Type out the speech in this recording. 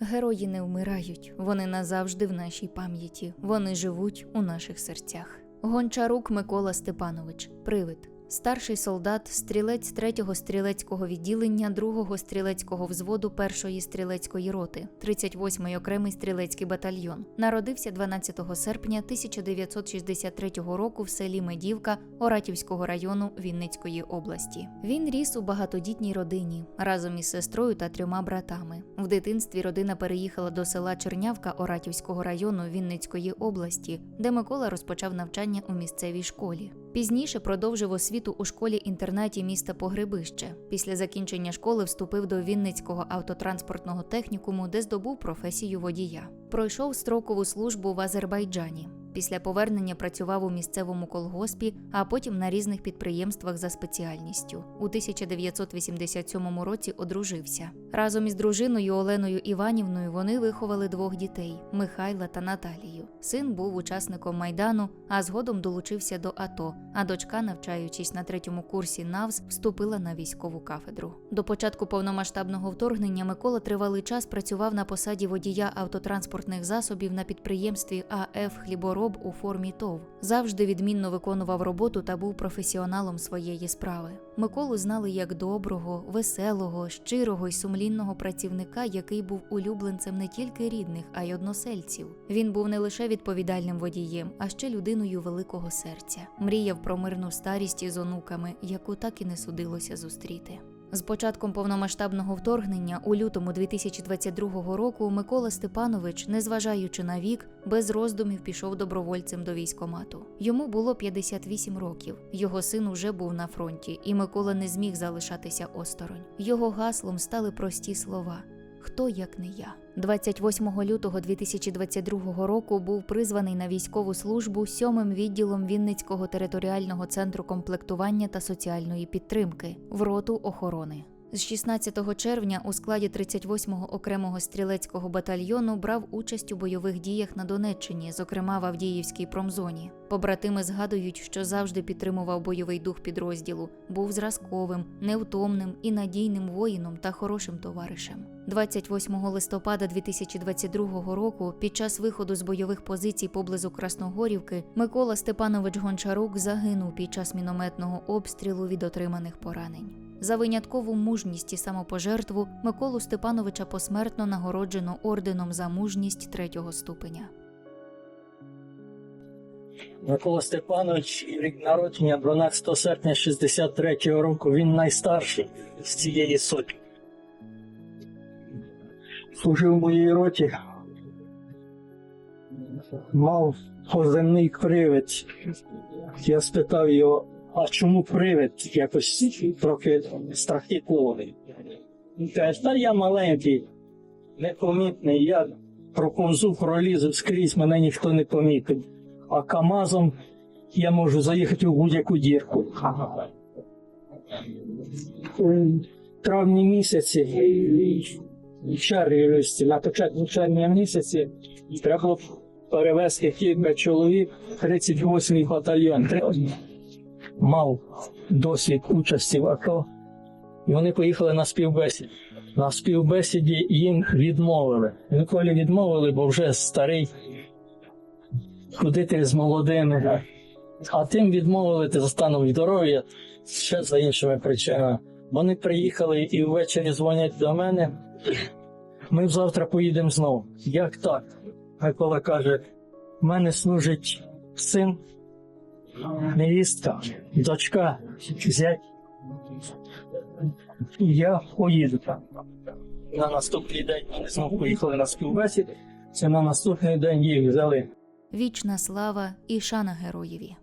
Герої не вмирають, вони назавжди в нашій пам'яті, вони живуть у наших серцях. Гончарук Микола Степанович, привид. Старший солдат, стрілець 3-го стрілецького відділення 2-го стрілецького взводу 1-ї стрілецької роти, 38-й окремий стрілецький батальйон. Народився 12 серпня 1963 року в селі Медівка Оратівського району Вінницької області. Він ріс у багатодітній родині разом із сестрою та трьома братами. В дитинстві родина переїхала до села Чернявка Оратівського району Вінницької області, де Микола розпочав навчання у місцевій школі. Пізніше продовжив освіту у школі-інтернаті міста Погребище. Після закінчення школи вступив до Вінницького автотранспортного технікуму, де здобув професію водія. Пройшов строкову службу в Азербайджані. Після повернення працював у місцевому колгоспі, а потім на різних підприємствах за спеціальністю. У 1987 році одружився. Разом із дружиною Оленою Іванівною вони виховали двох дітей Михайла та Наталію. Син був учасником майдану, а згодом долучився до АТО. А дочка, навчаючись на третьому курсі НАВС, вступила на військову кафедру. До початку повномасштабного вторгнення Микола тривалий час працював на посаді водія автотранспортних засобів на підприємстві АФ Хлібороб у формі ТОВ. Завжди відмінно виконував роботу та був професіоналом своєї справи. Миколу знали як доброго, веселого, щирого й сумлінного працівника, який був улюбленцем не тільки рідних, а й односельців. Він був не лише відповідальним водієм, а ще людиною великого серця. Мріяв про мирну старість із онуками, яку так і не судилося зустріти. З початком повномасштабного вторгнення у лютому 2022 року Микола Степанович, незважаючи на вік, без роздумів пішов добровольцем до військомату. Йому було 58 років. Його син уже був на фронті, і Микола не зміг залишатися осторонь. Його гаслом стали прості слова. Хто як не я? 28 лютого 2022 року був призваний на військову службу сьомим відділом Вінницького територіального центру комплектування та соціальної підтримки в роту охорони. З 16 червня у складі 38-го окремого стрілецького батальйону брав участь у бойових діях на Донеччині, зокрема в Авдіївській промзоні. Побратими згадують, що завжди підтримував бойовий дух підрозділу, був зразковим, невтомним і надійним воїном та хорошим товаришем. 28 листопада 2022 року, під час виходу з бойових позицій поблизу Красногорівки, Микола Степанович Гончарук загинув під час мінометного обстрілу від отриманих поранень. За виняткову мужність і самопожертву Миколу Степановича посмертно нагороджено орденом за мужність третього ступеня. Микола Степанович, рік народження 12 серпня 63 року. Він найстарший з цієї сотні. Служив у моїй роті. Мав поземний привид. Я спитав його, а чому привид? Якось трохи страхітливий. Каже, та я маленький, непомітний, я проповзу, пролізу скрізь, мене ніхто не помітить а КАМАЗом я можу заїхати у будь-яку дірку. У травні місяці, в червні, на початку червня місяці, треба перевезти кілька чоловік 38-й батальйон. Мав досвід участі в АТО, і вони поїхали на співбесіду. На співбесіді їм відмовили. Ніколи відмовили, бо вже старий ходити з молодими, а тим відмовили за станом здоров'я ще за іншими причинами. Вони приїхали і ввечері дзвонять до мене. Ми завтра поїдемо знову. Як так? Микола каже: в мене служить син, невістка, дочка, зять. Я поїду. На наступний день вони знову поїхали на співбесіду. Це на наступний день їх взяли. Вічна слава і шана героєві.